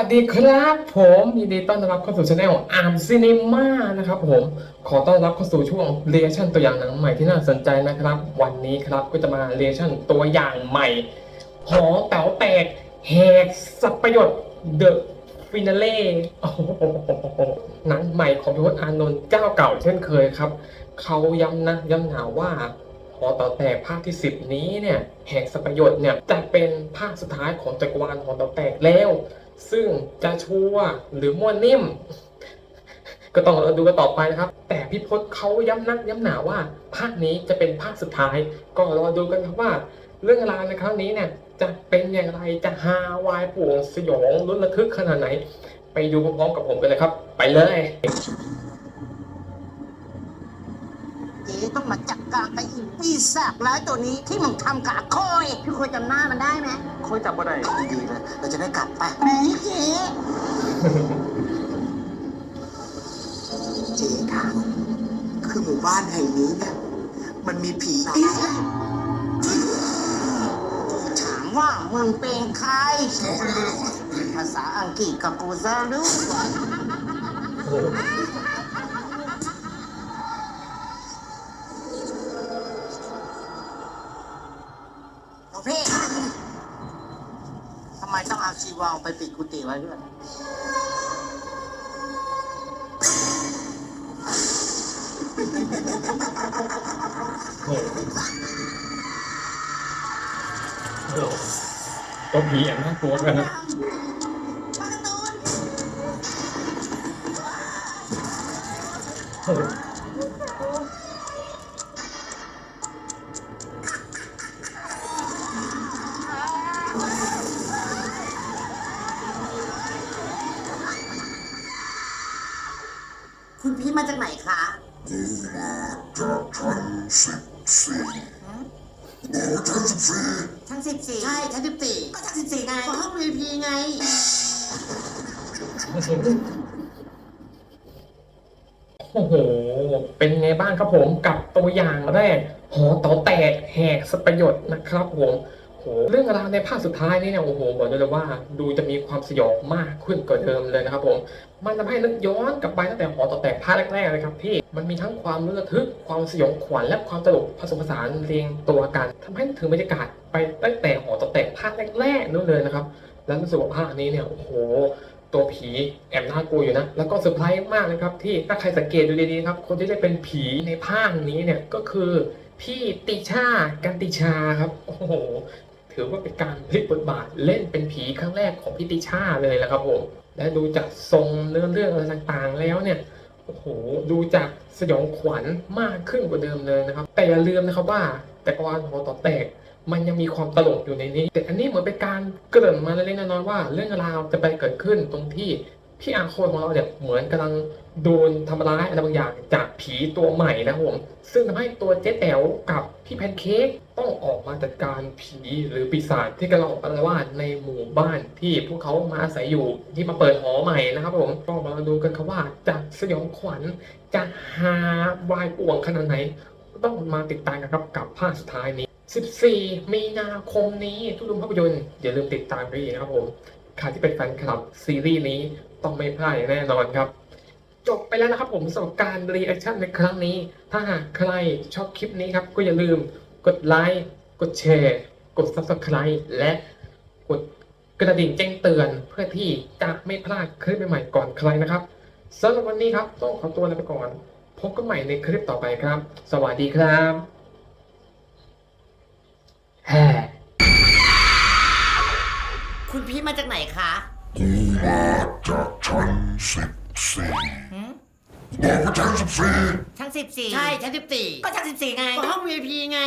ัสดีครับผมยินดีต้อนรับเข้าสู่ช anel อาร์มซีนีมานะครับผมขอต้อนรับเข้าสู่ช่วงเรียชั่นตัวอย่างหนังใหม่ที่น่าสนใจนะครับ วันนี้ครับก็จะมาเรียชั่นตัวอย่างใหม่หอเต๋าแตกแหกสับประโยชน์เดอะฟินาเล่หนังใหม่ของพิพจน์อานนท์เจ้าเก่าเช่นเคยครับเขาย้ำนะย้ำหนาว่า หอเต่อแตกภาคที่ 10 นี้เนี่ยแห่งสัพยศเนี่ยจะเป็นภาคสุดท้ายของจักรวาลหอเต่อแตกแล้ว ซึ่งจะชัวหรือมั่วนิ่ม ก็ต้องเราดูกันต่อไปนะครับ แต่พี่พศเขาย้ำนักย้ำหนาว่า ภาคนี้จะเป็นภาคสุดท้าย ก็รอดูกันครับว่า เรื่องราวในครั้งนี้เนี่ยจะเป็นอย่างไรจะฮาวายป่วงสยองลุ้นระทึกขนาดไหน ไปดูพร้อมๆกับผมกันเลยครับ ไปเลย เจ๊ต้องมาจัดการไปอีกปีศาจร้ายตัวนี้ที่มึงทำกับโคยพี่โคยจำหน้ามันได้ไหมค่อยจำบ่ได้ ดีๆนะเราจะได้กลับไปแหมเจ๊เจค่ะคือหมู่บ้านแห่งนี้เนี่ยมันมีผีปีศาจถามว่ามึงเป็นใคร ภาษาอังกฤษกับกูจะรู้ โอ้โห โอพี่ทำไมต้องเอาชีวองไปปิดกุฏิไว้ด้วยโอ้โหตัวผีแอบน่ากลัวกันนะโอ้ มาจากไหนคะจากชั้นสิบสี่โอ้ชั้นสิบสี่ชั้นสิบสี่ใช่ชั้นสิบสี่ก็ชั้นสิบสี่ไงก็ห้อง VIP ไง โอ้โห เป็นไงบ้างครับผมกับตัวอย่างแรกหอเต่อแตกแหกสประโยชน์นะครับผมโหเรื่องราวในภาคสุดท้ายนี่เนี่ยโอ้โหบอกเลยว่าดูจะมีความสยองมากขึ้นกว่าเดิมเลยนะครับผมมันทำให้นึกย้อนกลับไปตั้งแต่หอต่อแตกภาคแรกๆเลยครับที่มันมีทั้งความระทึกความสยองขวัญและความตลกผสมผสานเรียงตัวกันทำให้ถึงบรรยากาศไปตั้งแต่หอต่อแตกภาคแรกๆนู่นเลยนะครับแล้วรู้สึกว่าภาคนี้เนี่ยโอ้โหตัวผีแอบน่ากลัวอยู่นะ แล้วก็เซอร์ไพรส์มากนะครับที่ถ้าใครสังเกตดูดีๆครับ คนที่ได้เป็นผีในภาคนี้เนี่ยก็คือพี่ติชากันติชาครับ โอ้โห ถือว่าเป็นการพลิกบทบาทเล่นเป็นผีครั้งแรกของพิติชาเลยแหละครับผม และดูจากทรงเนื้อเรื่องอะไรต่างๆ แล้วเนี่ยโอ้โหดูจากสยองขวัญมากขึ้นกว่าเดิมเลยนะครับ แต่อย่าลืมนะครับว่าแต่ก่อนหัวต่อแตกมันยังมีความตลกอยู่ในนี้ แต่อันนี้เหมือนเป็นการเกริ่นมาเล็กๆน้อยๆว่า เรื่องราวจะไปเกิดขึ้นตรงที่ พี่อาโคนของเราเนี่ยเหมือนกำลังโดนทำร้ายอะไรบางอย่างจากผีตัวใหม่นะครับผมซึ่งทำให้ตัวเจ๊แต๋วกับพี่แพนเค้กต้องออกมาจัดการผีหรือปีศาจที่กำลังออกอาละวาดในหมู่บ้านที่พวกเขามาอาศัยอยู่ที่มาเปิดหอใหม่นะครับผมก็มาดูกันครับว่าจะสยองขวัญจะฮาวายป่วงขนาดไหน ต้องมาติดตามกันครับกับภาคสุดท้ายนี้ 14 มีนาคมนี้ทุกโรงภาพยนตร์อย่าลืมติดตามกันอีกนะครับผม ใครที่เป็นแฟนคลับซีรีส์นี้ต้องไม่พลาดอย่างแน่นอนครับ จบไปแล้วนะครับผมสำหรับการรีแอคชั่นในครั้งนี้ ถ้าหากใครชอบคลิปนี้ครับ ก็อย่าลืมกดไลค์กดแชร์กด Subscribe และกดกระดิ่งแจ้งเตือนเพื่อที่จะไม่พลาดคลิปใหม่ๆก่อนใครนะครับสำหรับวันนี้ครับต้องขอตัวลาไปก่อน พบกันใหม่ในคลิปต่อไปครับ สวัสดีครับ มาจากไหนคะ กูมาจากชั้นสิบสี่บอกว่าชั้นสิบสี่ชั้นสิบสี่ใช่ชั้นสิบสี่ก็ชั้นสิบสี่ไง ก็ห้อง VIP ไง